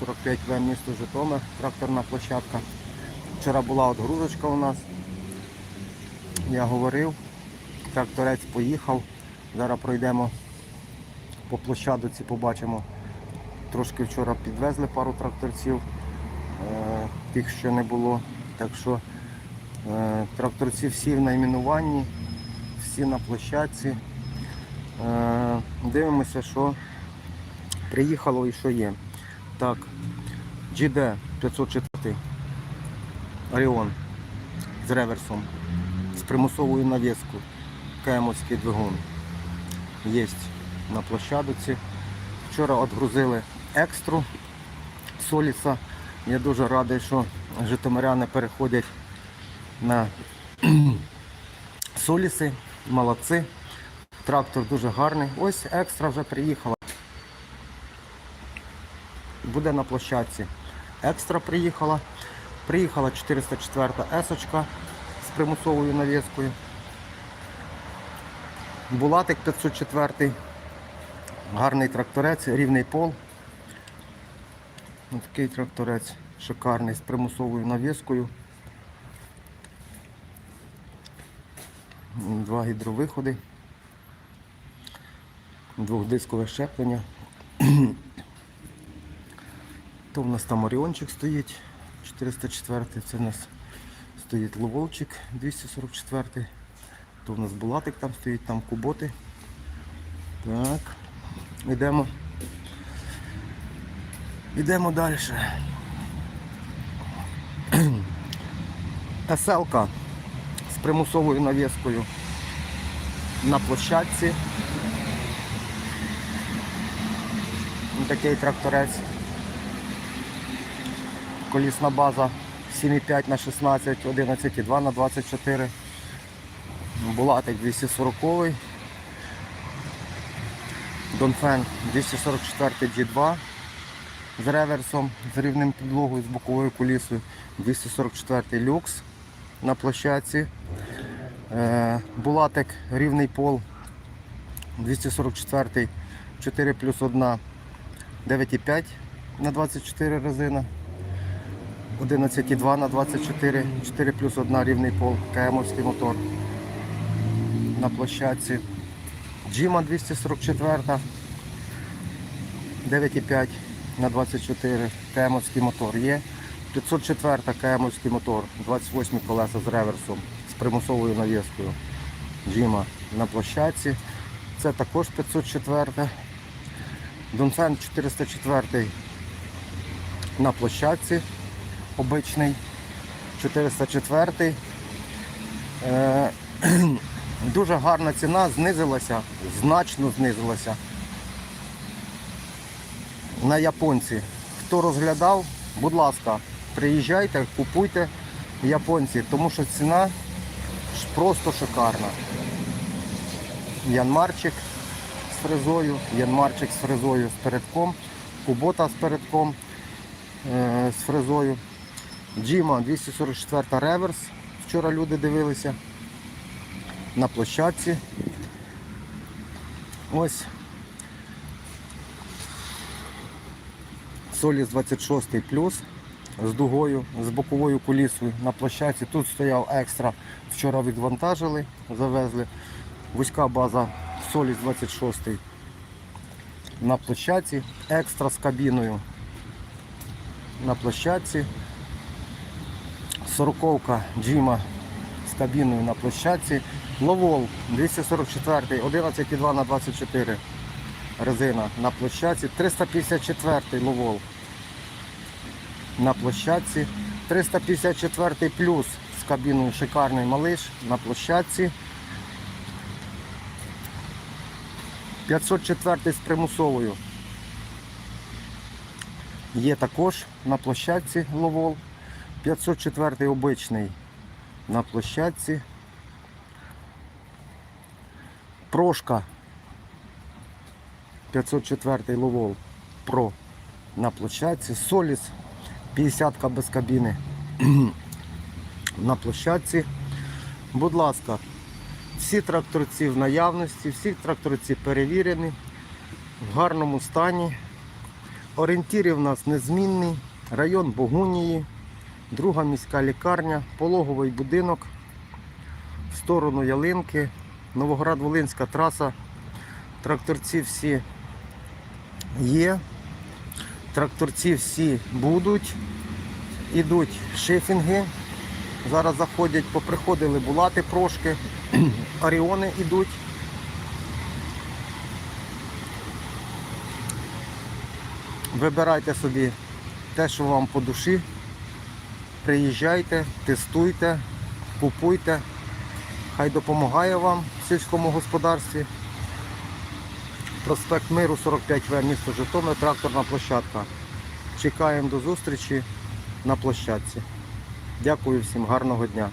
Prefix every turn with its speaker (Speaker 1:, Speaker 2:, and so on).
Speaker 1: 45В місто Житомир, тракторна площадка. Вчора була отгрузочка у нас. Я говорив, тракторець поїхав. Зараз пройдемо по площадці, побачимо. Трошки вчора підвезли пару тракторців, е, тих, що не було. Так що е, тракторці всі в найменуванні, всі на площадці. Е, Дивимося, що приїхало і що є. Так, GD 504 Оріон з реверсом, з примусовою навіскою, КМовський двигун. Є на площадці. Вчора відгрузили екстру Соліса. Я дуже радий, що житомиряни переходять на Соліси. Молодці. Трактор дуже гарний. Ось екстра вже приїхала. Буде на площадці. Екстра приїхала. Приїхала 404 есочка з примусовою навіскою. Булатик 504. Гарний тракторець, рівний пол. Ось такий тракторець шикарний з примусовою навіскою. Два гідровиходи. Двохдискове щеплення. То в нас там Оріончик стоїть 404, це в нас стоїть Ловолчик 244, то в нас Булатик там стоїть, там куботи. Так, йдемо. Йдемо далі. СЛК з примусовою навіскою на площадці. Такий тракторець. Колісна база 7,5 на 16, 11,2 на 24. Булатик 240. Донфен 244 G2 з реверсом, з рівним підлогою, з боковою кулісою. 244 люкс на площадці. Е, Булатик рівний пол 244 4 плюс 1 9,5 на 24 резина. 11,2 на 24, 4 плюс 1 рівний пол, КМовський мотор на площадці. Джима 244, 9,5 на 24, КМовський мотор є. 504 КМовський мотор, 28 колеса з реверсом, з примусовою навіскою. Джима на площадці. Це також 504. Донфен 404 на площадці обичний 404. Е, Дуже гарна ціна, знизилася, значно знизилася. На японці. Хто розглядав, будь ласка, приїжджайте, купуйте японці, тому що ціна просто шикарна. Янмарчик з фрезою, янмарчик з фрезою з передком, кубота з передком е, з фрезою. Джима 244 реверс. Вчора люди дивилися на площадці. Ось Соліс 26 плюс з дугою, з боковою кулісою на площадці. Тут стояв екстра. Вчора відвантажили, завезли. Вузька база Соліс 26 на площадці. Екстра з кабіною на площадці. Сороковка Джима з кабіною на площадці. Ловол 244, 11,2 на 24 резина на площадці. 354 ловол на площадці. 354 плюс з кабіною шикарний малиш на площадці. 504 з примусовою. Є також на площадці ловол. 504 обичний на площадці. Прошка 504 ловол Про на площадці. Соліс 50 без кабіни на площадці. Будь ласка, всі тракторці в наявності, всі тракторці перевірені, в гарному стані. Орієнтири в нас незмінний. Район Богунії, друга міська лікарня, пологовий будинок в сторону Ялинки, Новоград-Волинська траса. Тракторці всі є. Тракторці всі будуть. Ідуть шифінги. Зараз заходять, поприходили булати прошки, оріони ідуть. Вибирайте собі те, що вам по душі. Приїжджайте, тестуйте, купуйте. Хай допомагає вам в сільському господарстві. Проспект Миру 45В, місто Житомир, тракторна площадка. Чекаємо до зустрічі на площадці. Дякую всім, гарного дня.